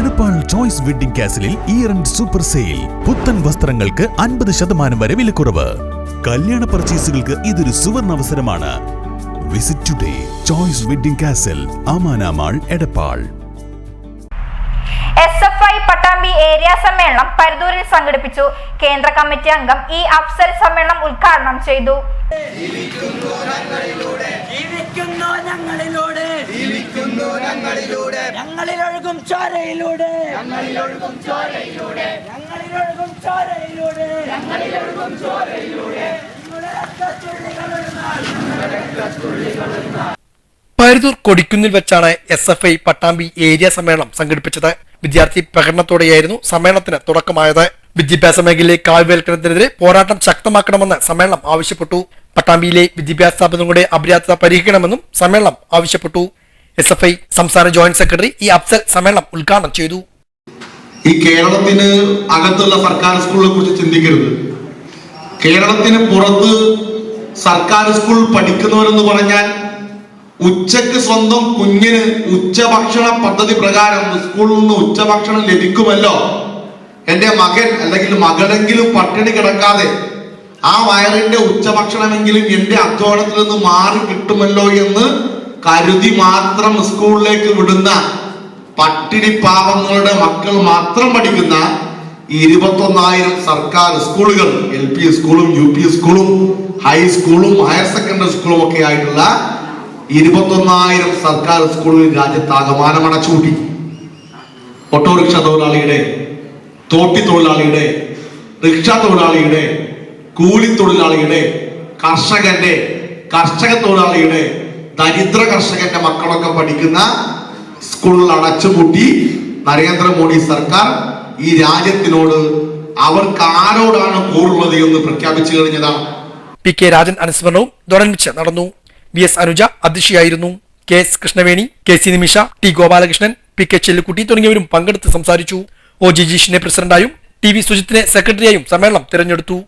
Edappal choice wedding കാസിലിൽ year and super sale. പുത്തൻ വസ്ത്രങ്ങൾക്ക് അൻപത് ശതമാനം വരെ വിലക്കുറവ്. കല്യാണ പർച്ചേസുകൾക്ക് ഇതൊരു സുവർണ അവസരമാണ്. Visit today choice wedding castle Amana mall Edappal. S F I Pattambi area സമ്മേളനം പരുതൂരിൽ സംഘടിപ്പിച്ചു. കേന്ദ്ര കമ്മിറ്റി അംഗം ഇ അഫ്സൽ സമ്മേളനം ഉദ്ഘാടനം ചെയ്തു. ജീവിക്കുന്നു ഞങ്ങളിലൂടെ. ജീവിക്കുന്നു ഞങ്ങളിലൂടെ. ഞങ്ങളിലൊഴുകും ചോരയിലൂടെ. ഞങ്ങളിലൊഴുകും ചോരയിലൂടെ. ഞങ്ങളിലൊഴുകും ചോരയിലൂടെ. ഞങ്ങളിലൊഴുകും ചോരയിലൂടെ. പരുതൂർ കൊടിക്കുന്നിൽ വെച്ചാണ് S F I Pattambi area സമ്മേളനം സംഘടിപ്പിച്ചത്. വിദ്യാർത്ഥി പ്രകടനത്തോടെയായിരുന്നു സമ്മേളനത്തിന് തുടക്കമായത്. വിദ്യാഭ്യാസ മേഖലയിലെ കാവ്യവൽക്കരണത്തിനെതിരെ പോരാട്ടം ശക്തമാക്കണമെന്ന് സമ്മേളനം ആവശ്യപ്പെട്ടു. പട്ടാമ്പിയിലെ വിദ്യാഭ്യാസ സ്ഥാപനങ്ങളുടെ അപര്യാപ്തത പരിഹരിക്കണമെന്നും സമ്മേളനം ആവശ്യപ്പെട്ടു. എസ് എഫ് ഐ സംസ്ഥാന ജോയിന്റ് സെക്രട്ടറി ഈ അഫ്സൽ സമ്മേളനം ഉദ്ഘാടനം ചെയ്തു. ഈ കേരളത്തിന് അകത്തുള്ള സർക്കാർ സ്കൂളിനെ കുറിച്ച് ചിന്തിക്കരുത്. കേരളത്തിന് പുറത്ത് സർക്കാർ സ്കൂൾ പഠിക്കുന്നവരെന്ന് പറഞ്ഞാൽ ഉച്ചയ്ക്ക് സ്വന്തം കുഞ്ഞിന് ഉച്ചഭക്ഷണ പദ്ധതി പ്രകാരം സ്കൂളിൽ നിന്ന് ഉച്ചഭക്ഷണം ലഭിക്കുമല്ലോ? എന്റെ മകൻ അല്ലെങ്കിൽ മകളെങ്കിലും പട്ടിണി കിടക്കാതെ ആ വയറിന്റെ ഉച്ചഭക്ഷണമെങ്കിലും എന്റെ അധ്വാനത്തിൽ നിന്ന് മാറി കിട്ടുമല്ലോ എന്ന് കരുതി മാത്രം സ്കൂളിലേക്ക് വിടുന്ന പട്ടിണി പാവങ്ങളുടെ മക്കൾ മാത്രം പഠിക്കുന്ന ഇരുപത്തൊന്നായിരം സർക്കാർ സ്കൂളുകൾ എൽ പി സ്കൂളും യു പി സ്കൂളും ഹൈസ്കൂളും ഹയർ സെക്കൻഡറി സ്കൂളും ഒക്കെ ആയിട്ടുള്ള ഇരുപത്തൊന്നായിരം സർക്കാർ സ്കൂളുകൾ രാജ്യത്താകമാനം അടച്ചുകൂട്ടി ഓട്ടോറിക്ഷ തൊഴിലാളിയുടെ തോട്ടി തൊഴിലാളിയുടെ റിക്ഷ തൊഴിലാളിയുടെ കൂലി തൊഴിലാളിയുടെ കർഷകന്റെ കർഷക തൊഴിലാളിയുടെ ദരിദ്ര കർഷകന്റെ മക്കളൊക്കെ പഠിക്കുന്ന സ്കൂളുകൾ അടച്ചുപൂട്ടി നരേന്ദ്രമോദി സർക്കാർ ഈ രാജ്യത്തിനോട് അവർക്ക് ആരോടാണ് കൂറുള്ളത് എന്ന് പ്രഖ്യാപിച്ചു കഴിഞ്ഞതാണ്. പി കെ രാജൻ അനുസ്മരണവും തുടർന്നിച്ച് നടന്നു. V S Anuja അധ്യക്ഷയായിരുന്നു K S Krishnaveni K C Nimisha T Gopalakrishnan P K Chellukutty തുടങ്ങിയവരും പങ്കെടുത്ത് സംസാരിച്ചു. ഒ ജി ജീഷിനെ പ്രസിഡന്റായും ടി വി സുജിത്തിനെ സെക്രട്ടറിയായും സമ്മേളനം തിരഞ്ഞെടുത്തു.